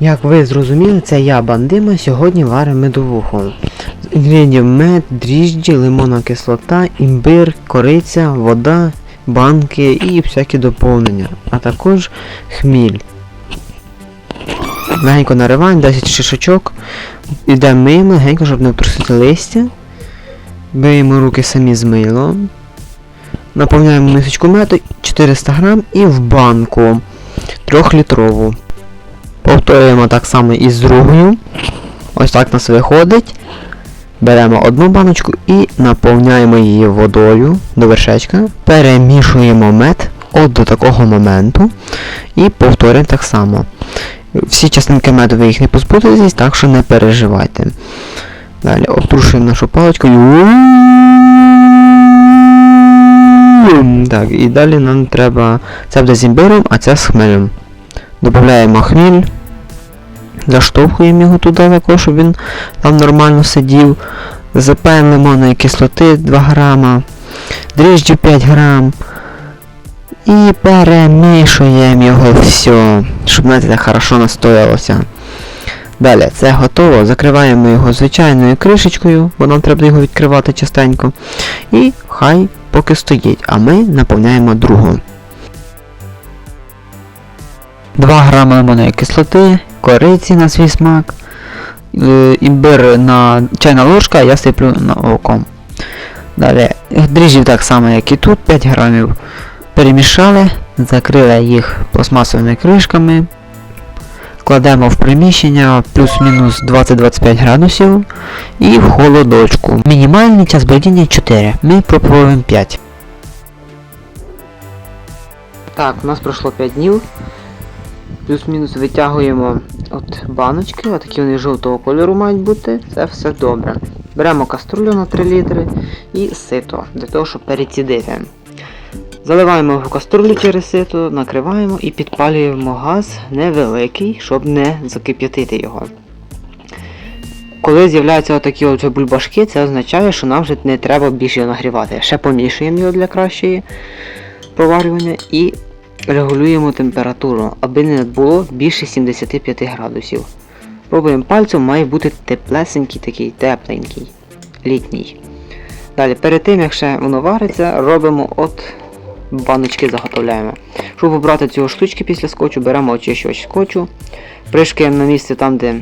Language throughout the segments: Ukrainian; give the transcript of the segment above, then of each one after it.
Як ви зрозуміли, це я бандима сьогодні варимо медовуху. Інгредієнтів мед, дріжджі, лимонна кислота, імбир, кориця, вода, банки і всякі доповнення, а також хміль. Легенько нариваємо 10 шишочок, ідемо миємо легенько, щоб не втрусити листя. Биємо руки самі з милом. Наповняємо мисочку меду 400 грам і в банку 3-літрову. Повторюємо так само і з другою. Ось так нас виходить. Беремо одну баночку і наповняємо її водою до вершечка. Перемішуємо мед от до такого моменту. І повторюємо так само. Всі частинки меду ви їх не позбудетесь, так що не переживайте. Далі обтрушуємо нашу паличкою. Так, і далі нам треба. Це буде з імбиром, а це з хмелем. Додаємо хміль. Заштовхуємо його туди також, щоб він там нормально сидів. Запаємо лимонної кислоти 2 грама, дріжджі 5 грам. І перемішуємо його все, щоб знаєте, так хорошо настоялося. Далі, це готово. Закриваємо його звичайною кришечкою, бо нам треба його відкривати частенько. І хай поки стоїть, а ми наповняємо другу. 2 грами лимонної кислоти, кориці на свій смак, е, імбир на чайна ложка, я сиплю на око. Далі, дріжджів так само, як і тут, 5 грамів. Перемішали, закрили їх пластмасовими кришками. Кладемо в приміщення плюс-мінус 20-25 градусів і в холодочку. Мінімальний час бродіння 4. Ми пропробуємо 5. Так, у нас пройшло 5 днів. Плюс-мінус витягуємо от баночки, отакі вони жовтого кольору мають бути. Це все добре. Беремо каструлю на 3 літри і сито, для того, щоб перецідити. Заливаємо в каструлю через сито, накриваємо і підпалюємо газ невеликий, щоб не закип'ятити його. Коли з'являються отакі от бульбашки, це означає, що нам вже не треба більше його нагрівати. Ще помішуємо його для кращої проварювання і регулюємо температуру, аби не було більше 75 градусів. Пробуємо пальцем, має бути теплесенький, такий тепленький, літній. Далі, перед тим як ще воно вариться, робимо от баночки заготовляємо. Щоб обрати цього штучки після скотчу, беремо очищувач скотчу, пришкаємо на місце там, де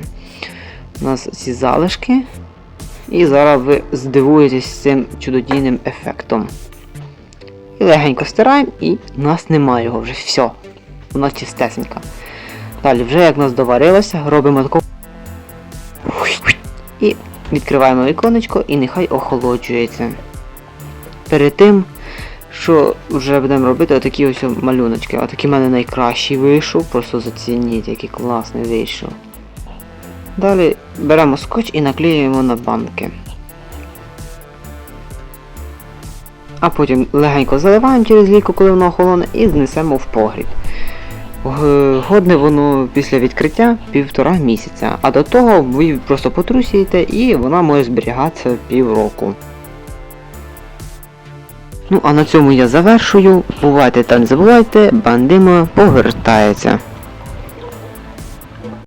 у нас ці залишки. І зараз ви здивуєтесь цим чудодійним ефектом. І легенько стираємо і в нас немає його вже все. Вона чистесенька. Далі, вже як у нас доварилося, робимо таку. І відкриваємо віконечко і нехай охолоджується. Перед тим, що вже будемо робити отакі ось малюночки. Отакий в мене найкращий вийшов, просто зацініть, який класний вийшов. Далі беремо скотч і наклеюємо на банки. А потім легенько заливаємо через ліку, коли воно охолоне, і знесемо в погріб. Годне воно після відкриття півтора місяця, а до того ви просто потрусієте і вона може зберігатися півроку. Ну а на цьому я завершую. Бувайте та не забувайте, бандима повертається.